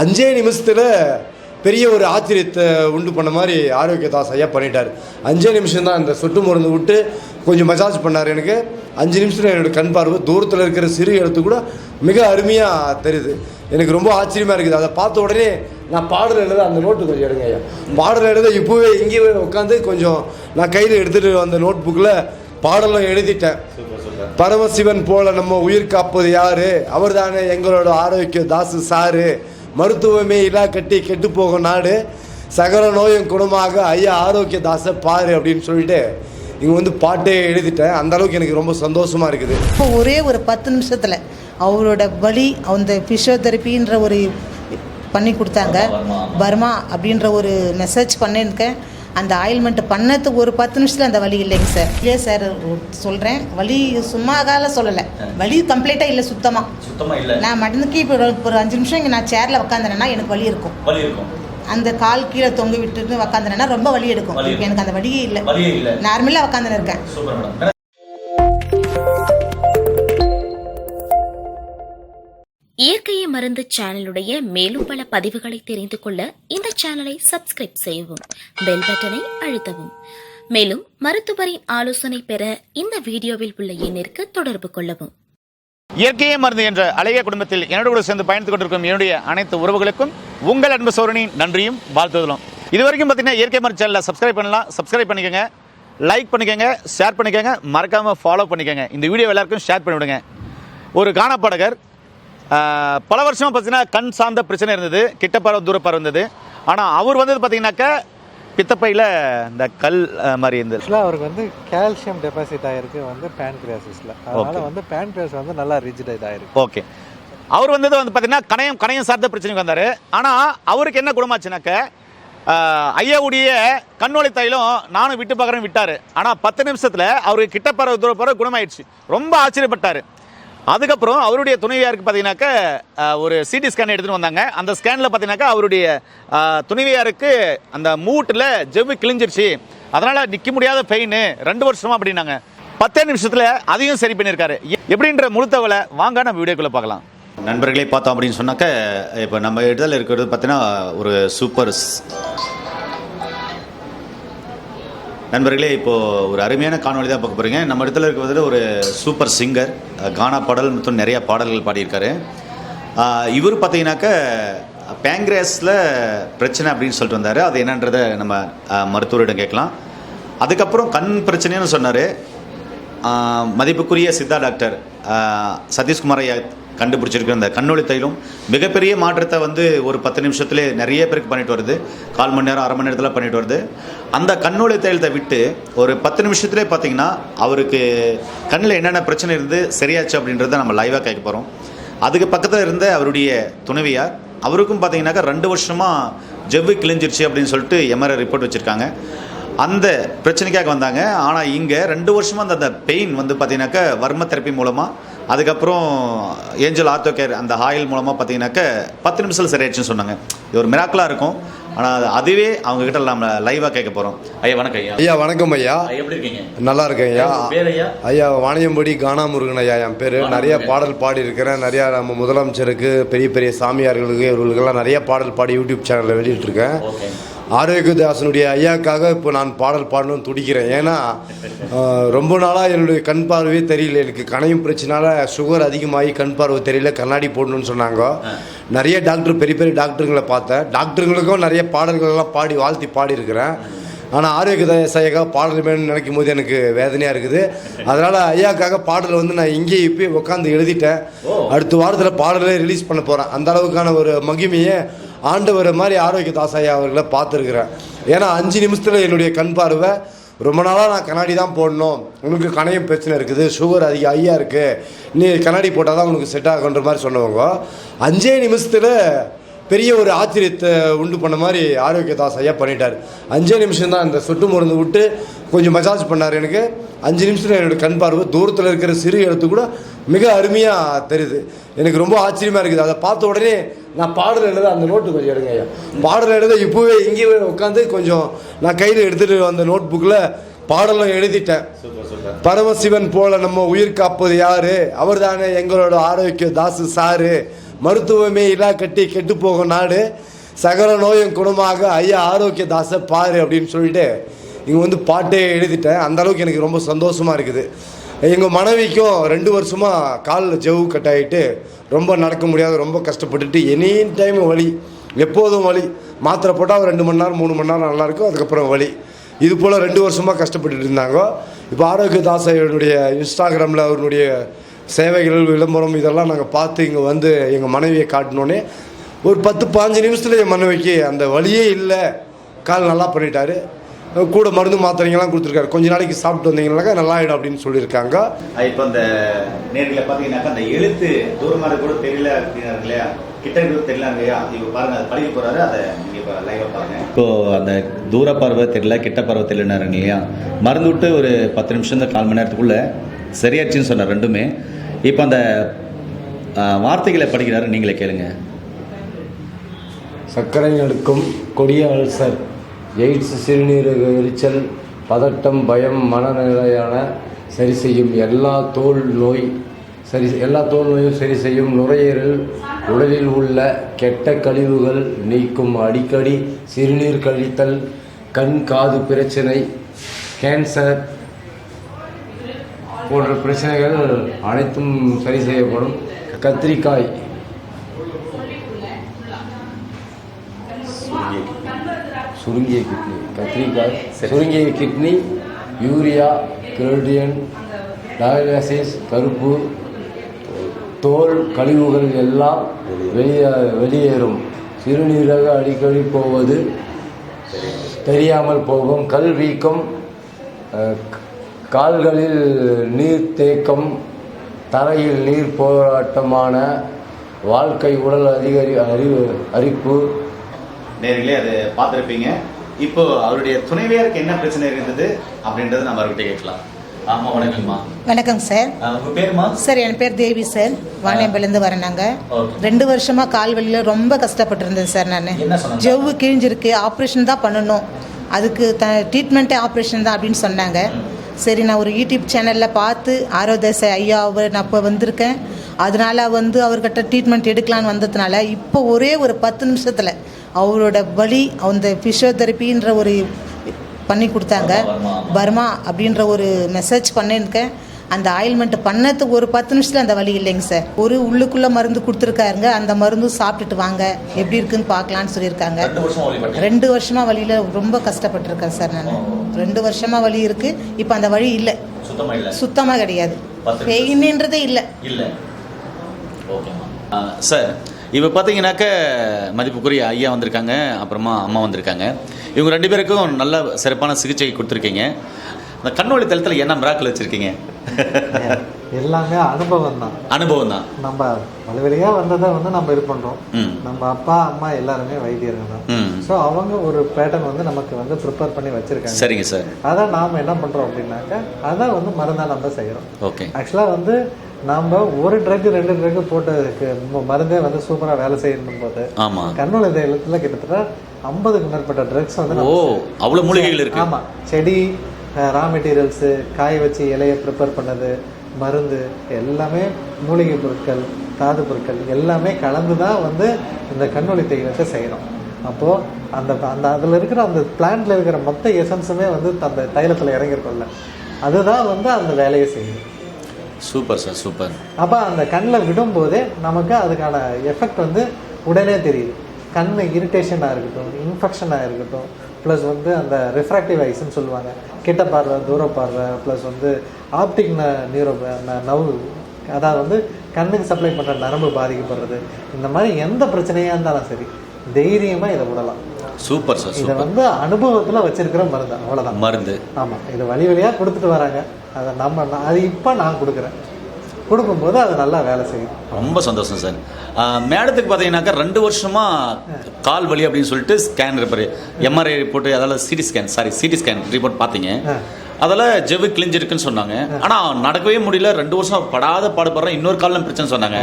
அஞ்சே நிமிஷத்தில் பெரிய ஒரு ஆச்சரியத்தை உண்டு பண்ண மாதிரி ஆரோக்கியதாஸ் ஐயா பண்ணிட்டார். அஞ்சே நிமிஷம் தான் இந்த சொட்டு மருந்து விட்டு கொஞ்சம் மசாஜ் பண்ணார் எனக்கு. அஞ்சு நிமிஷத்தில் என்னோட கண் பார்வை தூரத்தில் இருக்கிற சிறு இடத்து கூட மிக அருமையாக தெரியுது. எனக்கு ரொம்ப ஆச்சரியமாக இருக்குது. அதை பார்த்த உடனே நான் பாடல் எழுத அந்த நோட்டு கொஞ்சம் எடுங்க ஐயா. பாடல் எழுத இப்போவே இங்கேயே உட்காந்து கொஞ்சம் நான் கையில் எடுத்துகிட்டு வந்த நோட் புக்கில் பாடலும் எழுதிட்டேன். பரமசிவன் போல நம்ம உயிர் காப்பது யாரு? அவர்தானே எங்களோட ஆரோக்கிய தாசு சாரு. மருத்துவமே இல்லா கட்டி கெட்டு போகும் நாடு. சகல நோயும் குணமாக ஐயா ஆரோக்கிய தாசை பாரு அப்படின்னு சொல்லிட்டு இங்கே வந்து பாட்டே எழுதிட்டேன். அந்த அளவுக்கு எனக்கு ரொம்ப சந்தோஷமா இருக்குது. இப்போ ஒரே ஒரு பத்து நிமிஷத்தில் அவரோட வலி அந்த ஃபிசியோதெரப்பின்ற ஒரு பண்ணி கொடுத்தாங்க. பர்மா அப்படின்ற ஒரு மெசேஜ் பண்ணியிருக்கேன். அந்த ஆயில்மெண்ட் பண்ணதுக்கு ஒரு பத்து நிமிஷத்தில் அந்த வலி இல்லைங்க சார். இல்லையே சார்? சொல்கிறேன் வலி சும்மா கால சொல்லலை. வலி கம்ப்ளீட்டாக இல்லை சுத்தமாக சுத்தமா இல்ல. நான் மடந்துக்கு இப்போ ஒரு- அஞ்சு நிமிஷம் இங்கே நான் சேரில் உட்காந்துறேன்னா எனக்கு வலி இருக்கும். வலி இருக்கும். அந்த கால் கீழே தொங்க விட்டுட்டு உட்காந்துறேன்னா ரொம்ப வலி எடுக்கும். எனக்கு அந்த வலியே இல்லை. வலியே இல்ல. நார்மலாக உட்காந்துன்னு இருக்கேன். இயற்கையை மருந்து சேனலுடைய மேலும் பல பதிவுகளை தெரிந்து கொள்ள இந்த சேனலை சப்ஸ்கிரைப் செய்யவும் பெல் பட்டனை அழுத்தவும். மேலும் மருத்துவரின் ஆலோசனை பெற இந்த வீடியோவில் உள்ள எண்ணிற்கு தொடர்பு கொள்ளவும். இயற்கையே மருந்து என்ற அழகிய குடும்பத்தில் என்னோட கூட சேர்ந்து பயணித்துக் கொண்டிருக்கும் என்னுடைய அனைத்து உறவுகளுக்கும் உங்கள் அன்பு சோழனின் நன்றியும் வாழ்த்துதலும். இது வரைக்கும் பார்த்தீங்கன்னா இயற்கை மருந்து சேனலை சப்ஸ்கிரைப் பண்ணலாம். சப்ஸ்கிரைப் பண்ணிக்கோங்க. லைக் பண்ணிக்கோங்க. ஷேர் பண்ணிக்கோங்க. மறக்காமல் ஃபாலோ பண்ணிக்கோங்க. இந்த வீடியோ எல்லாருக்கும் ஷேர் பண்ணிவிடுங்க. ஒரு காணப்பாடகர் பல வருஷம் பார்த்தீங்கன்னா கண் சார்ந்த பிரச்சனை இருந்தது கிட்ட பார்வை தூர பார்வை இருந்தது. ஆனால் அவர் வந்தது பார்த்தீங்கன்னாக்கா பித்தப்பையில் இந்த கல் மாதிரி இருந்தது. ஆக்சுவலாக அவருக்கு வந்து கால்சியம் டெபாசிட் ஆயிருக்கு வந்து பேன்கிரியாசிஸில் அதனால. வந்து பேன்கிரியாஸ் வந்து நல்லா ரிஜிட் இதாயிருக்கு. ஓகே அவர் வந்தது வந்து பார்த்தீங்கன்னா கணையம் கணையம் சார்ந்த பிரச்சனைக்கு வந்தார். ஆனால் அவருக்கு என்ன குணமாச்சுனாக்க ஐயாவுடைய கண்ணொளி தைலம் நானும் விட்டு பார்க்குறேன் விட்டார். ஆனால் பத்து நிமிஷத்தில் அவருக்கு கிட்ட பறவை தூர பறவை குணமாயிடுச்சு. ரொம்ப ஆச்சரியப்பட்டார். அதுக்கப்புறம் அவருடைய துணைவியாருக்கு பார்த்தீங்கன்னாக்க ஒரு சிடி ஸ்கேன் எடுத்துகிட்டு வந்தாங்க. அந்த ஸ்கேனில் பார்த்தீங்கன்னாக்கா அவருடைய துணைவியாருக்கு அந்த மூட்டில் ஜெவ்வு கிழிஞ்சிருச்சு. அதனால் நிற்க முடியாத பெயின் ரெண்டு வருஷமா அப்படின்னாங்க. பத்தே நிமிஷத்தில் அதையும் சரி பண்ணியிருக்காரு எ- எப்படின்ற முழுத்தவலை வாங்க நம்ம வீடியோக்குள்ளே பார்க்கலாம். நண்பர்களே பார்த்தோம் அப்படின்னு சொன்னாக்க இப்போ நம்ம இடத்துல இருக்கிறது பார்த்தீங்கன்னா ஒரு சூப்பர்ஸ் நண்பர்களே இப்போ ஒரு அருமையான காணொளி தான் பார்க்க போறீங்க. நம்ம இடத்துல இருக்கிறது ஒரு சூப்பர் சிங்கர் கானா பாடல் மற்றும் நிறைய பாடல்கள் பாடியிருக்காரு. இவர் பார்த்தீங்கன்னாக்க பேங்க்ரேஸில் பிரச்சனை அப்படின்னு சொல்லிட்டு வந்தார். அது என்னன்றதை நம்ம மருத்துவரிடம் கேட்கலாம். அதுக்கப்புறம் கண் பிரச்சனைன்னு சொன்னார். மதிப்புக்குரிய சித்தா டாக்டர் சதீஷ்குமார் ஐயா கண்டுபிடிச்சிருக்கிற அந்த கண்ணொளி தைலம் மிகப்பெரிய மாற்றத்தை வந்து ஒரு பத்து நிமிஷத்துல நிறைய பேருக்கு பண்ணிட்டு வருது. கால் மணி நேரம் அரை மணி நேரத்தில் பண்ணிட்டு வருது. அந்த கண்ணொளி தைலத்தை விட்டு ஒரு பத்து நிமிஷத்துலேயே பார்த்தீங்கன்னா அவருக்கு கண்ணில் என்னென்ன பிரச்சனை இருந்து சரியாச்சு அப்படின்றத நம்ம லைவாக கேட்க போகிறோம் அதுக்கு பக்கத்தில் இருந்த அவருடைய துணைவியார் அவருக்கும் பார்த்தீங்கன்னாக்கா ரெண்டு வருஷமாக ஜவ்வு கிழிஞ்சிருச்சு அப்படின்னு சொல்லிட்டு எம்ஆர்ஐ ரிப்போர்ட் வச்சுருக்காங்க. அந்த பிரச்சனைக்காக வந்தாங்க. ஆனால் இங்கே ரெண்டு வருஷமாக அந்த அந்த பெயின் வந்து பார்த்தீங்கன்னாக்கா வர்ம தெரப்பி மூலமாக அதுக்கப்புறம் ஏஞ்சல் ஆர்த்தோ கேர் அந்த ஆயில் மூலமாக பார்த்தீங்கன்னாக்க பத்து நிமிஷத்தில் சரியாயிடுச்சுன்னு சொன்னாங்க. இது ஒரு மிராக்கலாக இருக்கும். ஆனால் அதுவே அவங்க கிட்ட நம்ம லைவாக கேட்க போகிறோம் ஐயா வணக்கம் ஐயா. ஐயா வணக்கம் ஐயா. எப்படி இருக்கீங்க? நல்லா இருக்கேன் ஐயா. ஐயா? வாணியம்படி கானா முருகன் ஐயா என் பேர். நிறைய பாடல் பாடி இருக்கிறேன் நிறையா நம்ம முதலமைச்சருக்கு பெரிய பெரிய சாமியார்களுக்கு இவர்களுக்கெல்லாம் நிறைய பாடல் பாடி யூடியூப் சேனலில் வெளியிட்டிருக்கேன். ஆரோக்கியதாசனுடைய ஐயாக்காக இப்போ நான் பாடல் பாடணும்னு துடிக்கிறேன். ஏன்னா ரொம்ப நாளாக என்னுடைய கண் பார்வையே தெரியல. எனக்கு கணையும் பிரச்சனால சுகர் அதிகமாகி கண் பார்வை தெரியல. கண்ணாடி போடணும்னு சொன்னாங்க. நிறைய டாக்டர் பெரிய பெரிய டாக்டருங்களை பார்த்தேன். டாக்டருங்களுக்கும் நிறைய பாடல்கள்லாம் பாடி வாழ்த்தி பாடியிருக்கிறேன். ஆனால் ஆரோக்கியதாஸ் ஐயாக்காக பாடல் வேணும்னு நினைக்கும் போது எனக்கு வேதனையாக இருக்குது. அதனால் ஐயாக்காக பாடல் வந்து நான் இங்கேயே இப்பயே உட்காந்து எழுதிட்டேன். அடுத்த வாரத்தில் பாடலே ரிலீஸ் பண்ண போகிறேன் அந்த அளவுக்கான ஒரு மகிமையை ஆண்டவர் மாதிரி ஆரோக்கிய தாசாயா அவர்களை பார்த்துருக்குறேன். ஏன்னா அஞ்சு நிமிஷத்தில் என்னுடைய கண் பார்வை ரொம்ப நாளாக நான் கண்ணாடி தான் போடணும். உனக்கு கணையம் பிரச்சனை இருக்குது சுகர் அதிக ஐயா இருக்குது நீ கண்ணாடி போட்டால் தான் உனக்கு செட் ஆகுன்ற மாதிரி சொன்னவங்க. அஞ்சே நிமிஷத்தில் பெரிய ஒரு ஆச்சரியத்தை உண்டு பண்ண மாதிரி ஆரோக்கியதாஸ் ஐயா பண்ணிட்டார். அஞ்சே நிமிஷம் தான் இந்த சொட்டு மருந்து விட்டு கொஞ்சம் மசாஜ் பண்ணார் எனக்கு. அஞ்சு நிமிஷத்தில் என்னோட கண் பார்வை தூரத்தில் இருக்கிற சிறு இடத்து கூட மிக அருமையாக தெரியுது. எனக்கு ரொம்ப ஆச்சரியமாக இருக்குது. அதை பார்த்த உடனே நான் பாடல் எழுத அந்த நோட்டு கொஞ்சம் எடுங்க ஐயா. பாடல் எழுத இப்போவே இங்கேயே உட்காந்து கொஞ்சம் நான் கையில் எடுத்துகிட்டு வந்த நோட் புக்கில் பாடலும் எழுதிட்டேன். பரமசிவன் போல நம்ம உயிர் காப்பது யாரு? அவர்தானே எங்களோட ஆரோக்கிய தாசு சாரு. மருத்துவமே இல்லா கட்டி கெட்டு போகும் நாடு. சகல நோயும் குணமாக ஐயா ஆரோக்கிய தாச பாரு அப்படின்னு சொல்லிட்டு இங்கே வந்து பாட்டே எழுதிட்டேன். அந்த அளவுக்கு எனக்கு ரொம்ப சந்தோஷமாக இருக்குது. எங்கள் மனைவிக்கும் ரெண்டு வருஷமாக காலில் ஜவு கட் ஆகிட்டு ரொம்ப நடக்க முடியாத ரொம்ப கஷ்டப்பட்டுட்டு எனி டைம் வலி எப்போதும் வலி. மாத்திரை போட்டால் ஒரு ரெண்டு மணி நேரம் மூணு மணி நேரம் நல்லாயிருக்கும் அதுக்கப்புறம் வலி. இது போல் ரெண்டு வருஷமாக கஷ்டப்பட்டுட்டு இருந்தாங்க. இப்போ ஆரோக்கிய என்னுடைய இன்ஸ்டாகிராமில் அவருடைய சேவைகள் விளம்பரம் இதெல்லாம் நாங்கள் பார்த்து இங்கே வந்து எங்கள் மனைவியை காட்டினோன்னே ஒரு பத்து பாஞ்சு நிமிஷத்தில் என் மனைவிக்கு அந்த வலியே இல்லை. கால் நல்லா பண்ணிட்டாரு. கூட மருந்து மாத்திரைங்கெல்லாம் கொடுத்துருக்காரு. கொஞ்ச நாளைக்கு சாப்பிட்டு வந்தீங்கன்னாக்கா நல்லா ஆகிடும் அப்படின்னு சொல்லியிருக்காங்க. இப்போ அந்த நேரில் பார்த்தீங்கன்னாக்கா அந்த எழுத்து தூரமாக கூட தெரியல அப்படின்னா இல்லையா? கிட்ட இருக்கிறது தெரியல இல்லையா? இப்போ பாருங்க அது படிக்க போறாரு. அதை நீங்க இப்போ லைவா பாருங்க. இப்போ அந்த தூர பார்வை தெரியல கிட்ட பார்வை தெரியலனாரு இல்லையா? மருந்து விட்டு ஒரு பத்து நிமிஷம் இந்த கால் மணி நேரத்துக்குள்ள சரியாச்சுன்னு சொன்னார் ரெண்டுமே. இப்போ அந்த வார்த்தைகளை படிக்கிறாரு நீங்களே கேளுங்க. சர்க்கரை நடுக்கும் கொடிய அல்சர் எய்ட்ஸ் சிறுநீரக எரிச்சல் பதட்டம் பயம் மனநிலையான சரி செய்யும் எல்லா தோல் நோய் சரி எல்லா தோல் நோயும் சரி செய்யும் நுரையீரல் உடலில் உள்ள கெட்ட கழிவுகள் நீக்கும் அடிக்கடி சிறுநீர் கழித்தல் கண் காது பிரச்சனை கேன்சர் போன்ற பிரச்சனைகள் அனைத்தும் சரி செய்யப்படும். கத்திரிக்காய். சுருங்கிய கிட்னி. கத்திரிக்காய். சுருங்கிய கிட்னி யூரியா கிரோடியன் டயாலிசிஸ் கருப்பு தோல் கழிவுகள் எல்லாம் வெளியே வெளியேறும். சிறுநீரக அடிக்கடி போவது தெரியாமல் போகும். கல் வீக்கம் கால்களில் நீர் தேக்கம் தரையில் நீர் போராட்டமான வாழ்க்கை உடல் அதிகரி அறிவு அரிப்பு நேர்களே அதை பார்த்துருப்பீங்க. இப்போ அவருடைய துணைவியாருக்கு என்ன பிரச்சனை இருந்தது அப்படின்றத நம்ம அவர்கிட்ட கேட்கலாம். ஆமா வணக்கம்மா. வணக்கம் சார் உங்க பேருமா? சார் என் பேர் தேவி சார் வாணியம்பலேருந்து வரேன் நாங்கள். ரெண்டு வருஷமா கால் வலியில் ரொம்ப கஷ்டப்பட்டிருந்தேன் சார் நான்? ஜவ்வு கிழிஞ்சிருக்கு ஆப்ரேஷன் தான் பண்ணணும். அதுக்கு த ட்ரீட்மெண்ட்டே ஆப்ரேஷன் தான் அப்படின்னு சொன்னாங்க. சரி நான் ஒரு யூடியூப் சேனலில் பார்த்து ஆரோதேச ஐயா அவர் நான் இப்போ வந்திருக்கேன். அதனால வந்து அவர்கிட்ட ட்ரீட்மெண்ட் எடுக்கலான்னு வந்ததுனால இப்போ ஒரே ஒரு பத்து நிமிஷத்தில் அவரோட வலி அந்த ஃபிசியோதெரப்பின்ற ஒரு பண்ணி கொடுத்தாங்க. பர்மா அப்படின்ற ஒரு மெசேஜ் பண்ணியிருக்கேன். அந்த ஆயில்மெண்ட் பண்ணதுக்கு ஒரு பத்து நிமிஷத்தில் அந்த வலி இல்லைங்க சார். ஒரு உள்ளுக்குள்ளே மருந்து கொடுத்துருக்காருங்க. அந்த மருந்தும் சாப்பிட்டுட்டு வாங்க. எப்படி இருக்குன்னு பார்க்கலான்னு சொல்லியிருக்காங்க. ரெண்டு வருஷம் வழிபட்டீங்க ரெண்டு வருஷமா வலியில் ரொம்ப கஷ்டப்பட்டிருக்கேன் சார் நான். ரெண்டு வருஷமா வலி இருக்கு. இப்போ அந்த வழி இல்லை. சுத்தமா இல்ல. சுத்தமாக கிடையாது. பெயின்ன்றதே இல்லை. இல்ல. சார் இப்போ பார்த்தீங்கன்னாக்க மதிப்புக்குரிய ஐயா வந்திருக்காங்க. அப்புறமா அம்மா வந்திருக்காங்க. இவங்க ரெண்டு பேருக்கும் நல்ல சிறப்பான சிகிச்சை கொடுத்துருக்கீங்க. அந்த கண்ணொளி தளத்தில் என்ன மிராக்கள் வச்சுருக்கீங்க? எல்லாமே அனுபவம் தான் அனுபவம் தான் நம்ம வழிவழியாக வந்ததை வந்து நம்ம இது பண்ணுறோம் ம். நம்ம அப்பா அம்மா எல்லாருமே வைத்தியர்கள் தான். ஸோ அவங்க ஒரு பேட்டர்ன் வந்து நமக்கு வந்து ப்ரிப்பேர் பண்ணி வச்சுருக்காங்க. சரிங்க சார் அதை நாம் என்ன பண்ணுறோம் அப்படின்னாக்கா அதை வந்து மருந்தாக நம்ம செய்கிறோம் ஓகே. ஆக்சுவலாக வந்து நம்ம ஒரு ட்ரக் ரெண்டு ட்ரக் போட்டதுக்கு மருந்தே வந்து சூப்பராக வேலை செய்யணும் போது கண்ணோட தைலத்தில் கிட்டத்தட்ட ஐம்பதுக்கு மேற்பட்ட ட்ரக்ஸ் வந்து ஓ நம்ம அவ்வளோ மூலிகைகள் இருக்கு. ஆமாம் செடி ரா மெட்டீரியல்ஸு காய வச்சு இலையை ப்ரிப்பேர் பண்ணது மருந்து எல்லாமே மூலிகை பொருட்கள் தாது பொருட்கள் எல்லாமே கலந்து தான் வந்து இந்த கண்ணொளி தைலத்தை செய்கிறோம் அப்போது அந்த அந்த அதில் இருக்கிற அந்த பிளான்ட்ல இருக்கிற மொத்த எசன்ஸுமே வந்து அந்த தைலத்தில் இறங்கிருக்கும்ல அதுதான் வந்து அந்த வேலையை செய்யுது. Super sir super. அப்போ அந்த கண்ணில் விடும்போதே நமக்கு அதுக்கான எஃபெக்ட் வந்து உடனே தெரியுது. கண் இரிட்டேஷனாக இருக்கட்டும் இன்ஃபெக்ஷனாக இருக்கட்டும் ப்ளஸ் வந்து அந்த ரிஃப்ராக்டிவ் ஐஸ்ன்னு சொல்லுவாங்க. கிட்ட பார்வை தூர பார்வை ப்ளஸ் வந்து ஆப்டிக் நியூரோ நவு அதாவது வந்து கண்ணுக்கு சப்ளை பண்ணுற நரம்பு பாதிக்கப்படுறது. இந்த மாதிரி எந்த பிரச்சனையாக இருந்தாலும் சரி தைரியமாக இதை விடலாம். சூப்பர் சார் இதை வந்து அனுபவத்தில் வச்சிருக்கிற மருந்து அவ்வளோதான் மருந்து. ஆமாம் இது வழி வழியாக கொடுத்துட்டு வராங்க. அதை நம்ம அது இப்போ நான் கொடுக்குறேன். கொடுக்கும்போது அது நல்லா வேலை செய்யும் ரொம்ப சந்தோஷம் சார். மேடத்துக்கு பார்த்தீங்கன்னாக்கா ரெண்டு வருஷமா கால் வலி அப்படின்னு சொல்லிட்டு ஸ்கேன் ரிப்பேர் எம்ஆர்ஐ ரிப்போர்ட் அதால CT scan sorry CT scan report பார்த்தீங்க. அதில் ஜெவு கிழிஞ்சிருக்குன்னு சொன்னாங்க. ஆனால் நடக்கவே முடியல. ரெண்டு வருஷம் படாத பாடுபடுறோம். இன்னொரு காலம் பிரச்சனை சொன்னாங்க.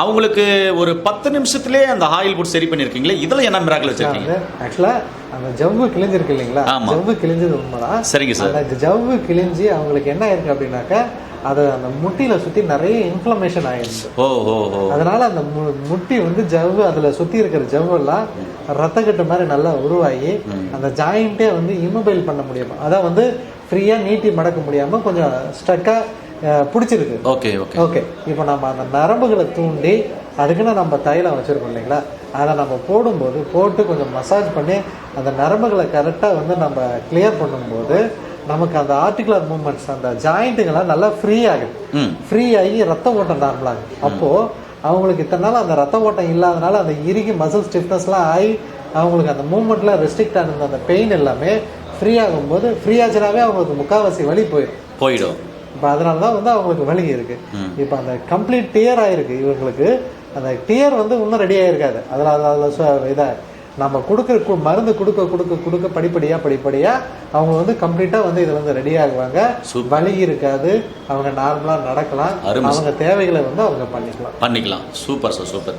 அவங்களுக்கு ஒரு பத்து நிமிஷத்துலேயே அந்த ஆயில் போட்டு சரி பண்ணியிருக்கீங்களே? இதில் என்ன மிராக்கல் வச்சிருக்கீங்க? ஆக்சுவலாக அந்த ஜவ்வு கிழிஞ்சிருக்கு இல்லைங்களா. ஜவ்வு கிழிஞ்சது உண்மைதான். சரிங்க சார். அந்த ஜவ்வு கிழிஞ்சி அவங்களுக்கு என்ன இருக்கு அப்படின்னாக்கா அது அந்த முட்டியில சுற்றி நிறைய இன்ஃப்ளமேஷன் ஆயிடுச்சு ஓ அதனால அந்த முட்டி வந்து ஜவ்வு அதுல சுத்தி இருக்கிற ஜவ்வெல்லாம் ரத்தக்கட்டு மாதிரி நல்லா உருவாகி அந்த ஜாயிண்ட்டே வந்து இம்மொபைல் பண்ண முடியாம அதான் வந்து ஃப்ரீயா நீட்டி மடக்க முடியாம கொஞ்சம் ஸ்ட்ரக்கா பிடிச்சிருக்கு. Okay okay. ஓகே இப்போ நம்ம அந்த நரம்புகளை தூண்டி அதுக்குன்னு நம்ம தைலம் வச்சுருக்கோம் இல்லைங்களா? அதை நம்ம போடும்போது போட்டு கொஞ்சம் மசாஜ் பண்ணி அந்த நரம்புகளை கரெக்டாக வந்து நம்ம கிளியர் பண்ணும்போது நமக்கு அந்த ஆர்டிகுலர் மூமெண்ட்ஸ் அந்த ஜாயிண்ட்டுங்கெல்லாம் நல்லா ஃப்ரீ ஆகுது ஃப்ரீ ஆகி ரத்த ஓட்டம் நார்மல் ஆகுது அப்போது அவங்களுக்கு இத்தனை நாள் அந்த ரத்த ஓட்டம் இல்லாதனால அந்த இறுகி மசில் ஸ்டிஃப்னஸ்லாம் ஆகி அவங்களுக்கு அந்த மூமெண்ட்லாம் ரெஸ்ட்ரிக்ட் ஆனது அந்த பெயின் எல்லாமே ஃப்ரீ ஆகும்போது ஃப்ரீ ஆச்சுனாவே அவங்களுக்கு முக்கால்வாசி வலி போயிடும். போயிடும். இப்போ அதனால தான் வந்து அவங்களுக்கு வலி இருக்கு. இப்போ அந்த கம்ப்ளீட் டியர் ஆயிருக்கு இவங்களுக்கு. அந்த டியர் வந்து இன்னும் ரெடி ஆயிருக்காது. அதில் அதில் இதாக நம்ம கொடுக்குற கு- மருந்து கொடுக்க கொடுக்க கொடுக்க படிப்படியாக படிப்படியாக அவங்க வந்து கம்ப்ளீட்டாக வந்து இதில் வந்து ரெடி ஆகுவாங்க. வலி இருக்காது. அவங்க நார்மலாக நடக்கலாம். அவங்க தேவைகளை வந்து அவங்க பண்ணிக்கலாம். பண்ணிக்கலாம். Super sir super.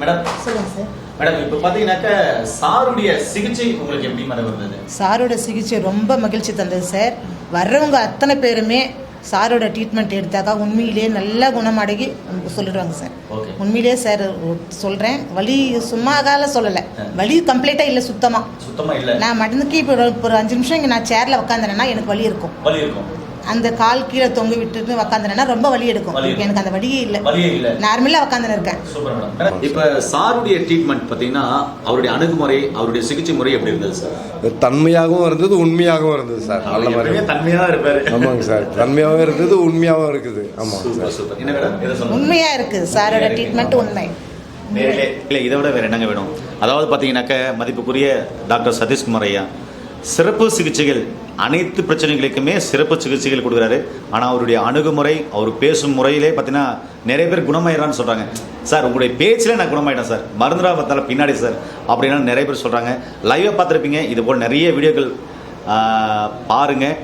மேடம். சொல்லுங்க சார். மேடம் இப்போ பார்த்தீங்கன்னாக்க சாருடைய சிகிச்சை உங்களுக்கு எப்படி மேடம் இருந்தது? சாரோட சிகிச்சை ரொம்ப மகிழ்ச்சி தந்தது சார். வர்றவங்க அத்தனை பேருமே சாரோட ட்ரீட்மெண்ட் எடுத்தாக்கா உண்மையிலேயே நல்லா குணமடங்கி சொல்லிடுவாங்க சார். ஓகே. உண்மையிலேயே சார் சொல்கிறேன் வலி சும்மா கால சொல்லலை. வலி கம்ப்ளீட்டாக இல்லை சுத்தமாக நான் மடந்துக்கு இப்போ ஒரு- ஒரு அஞ்சு நிமிஷம் இங்கே நான் சேரில் உட்காந்துறேன்னா எனக்கு வலி இருக்கும். வலி இருக்கும். அந்த கால் கீழே தொங்க விட்டுட்டு உட்காந்துறேன்னா ரொம்ப வலி எடுக்கும். எனக்கு அந்த வலியே இல்லை. நார்மலாக உட்காந்துன்னு இருக்கேன். Super madam. இப்போ சாருடைய ட்ரீட்மெண்ட் பார்த்தீங்கன்னா அவருடைய அணுகுமுறை அவருடைய சிகிச்சை முறை எப்படி இருந்தது சார்? தன்மையாகவும் இருந்தது உண்மையாகவும் இருந்தது சார். நல்ல மாதிரி. தன்மையா இருப்பாரு. ஆமாங்க சார். தன்மையாகவும் இருந்தது உண்மையாகவும் இருக்குது. ஆமாம் சார். சூப்பர். சூப்பர் என்ன மேடம்? எதை சொல்லுங்க? உண்மையாக இருக்குது சாரோட ட்ரீட்மெண்ட் உண்மை. இல்லை இதை விட வேற என்னங்க வேணும்? அதாவது பார்த்தீங்கன்னாக்க மதிப்புக்குரிய டாக்டர் சதீஷ்குமார் ஐயா. சிறப்பு சிகிச்சைகள் அனைத்து பிரச்சனைகளுக்குமே சிறப்பு சிகிச்சைகள் கொடுக்குறாரு. ஆனால் அவருடைய அணுகுமுறை அவர் பேசும் முறையிலே பார்த்தீங்கன்னா நிறைய பேர் குணமாயிடறான்னு சொல்கிறாங்க சார் உங்களுடைய பேச்சில் நான் குணமாயிட்டேன் சார். மருந்துரா பார்த்தால பின்னாடி சார். அப்படின்னா நிறைய பேர் சொல்கிறாங்க லைவாக பார்த்துருப்பீங்க. இது போல் நிறைய வீடியோக்கள் பாருங்கள்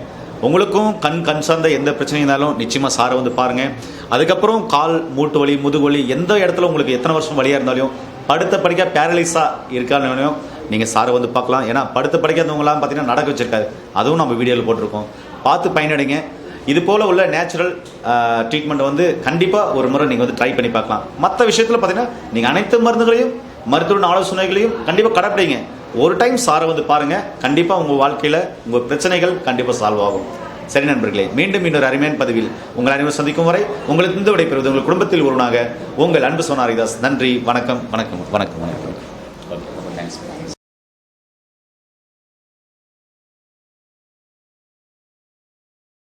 உங்களுக்கும் கண் கண் சார்ந்த எந்த பிரச்சனையும் இருந்தாலும் நிச்சயமாக சாரை வந்து பாருங்கள் அதுக்கப்புறம் கால் மூட்டு வலி முதுகு வலி எந்த இடத்துல உங்களுக்கு எத்தனை வருஷம் வழியாக இருந்தாலும் படுத்த படிக்க பேரலைஸாக இருக்கான்னு நீங்கள் சாரை வந்து பார்க்கலாம். ஏன்னா படுத்த படிக்காதவங்களாம் பார்த்தீங்கன்னா நடக்க வச்சிருக்காரு. அதுவும் நம்ம வீடியோவில் போட்டிருக்கோம். பார்த்து பயனடைங்க. இது போல் உள்ள நேச்சுரல் ட்ரீட்மெண்ட் வந்து கண்டிப்பாக ஒரு முறை நீங்கள் வந்து ட்ரை பண்ணி பார்க்கலாம். மற்ற விஷயத்தில் பார்த்தீங்கன்னா நீங்கள் அனைத்து மருந்துகளையும் மருத்துவ ஆலோசனைகளையும் கண்டிப்பாக கடைப்பிடிங்க. ஒரு டைம் சாரை வந்து பாருங்கள் கண்டிப்பாக உங்கள் வாழ்க்கையில் உங்கள் பிரச்சனைகள் கண்டிப்பாக சால்வ் ஆகும். சரி நண்பர்களே மீண்டும் இன்னொரு அருமையான பதிவில் உங்கள் அனைவரும் சந்திக்கும் வரை உங்களுக்கு இந்த விடைபெறுவது உங்கள் குடும்பத்தில் ஒருவனாக உங்கள் அன்பு சோனாரிதாஸ். நன்றி வணக்கம் வணக்கம் வணக்கம் வணக்கம்.